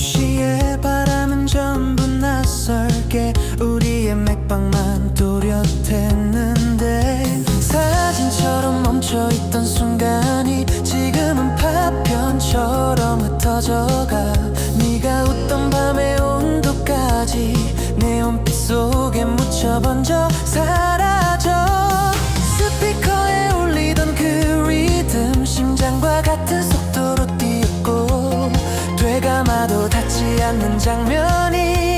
도시의 바람은 전부 낯설게 우리의 맥박만 또렷했는데 사진처럼 멈춰있던 순간이 지금은 파편처럼 흩어져가 네가 웃던 밤의 온도까지 내 온빛 속에 묻혀 번져 않는 장면이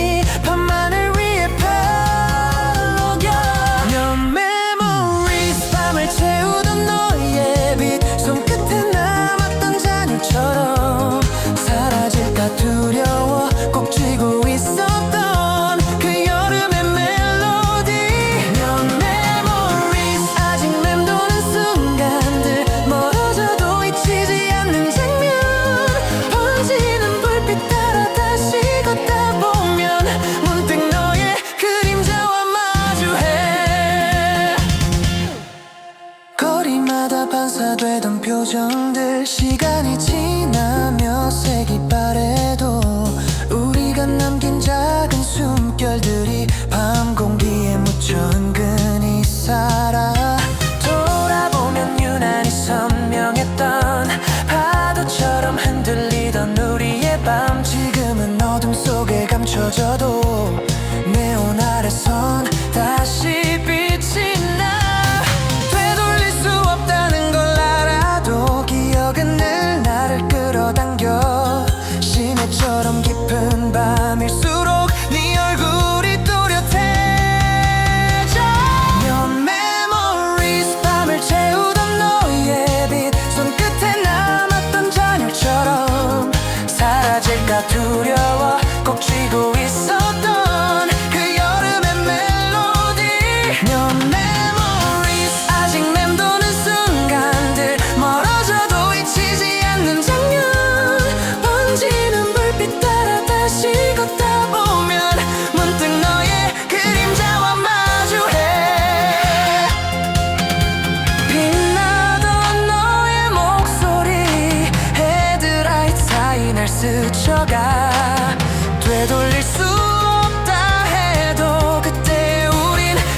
표정들 시간이 지나며 새기 바래도 우리가 남긴 작은 숨결들이 스쳐가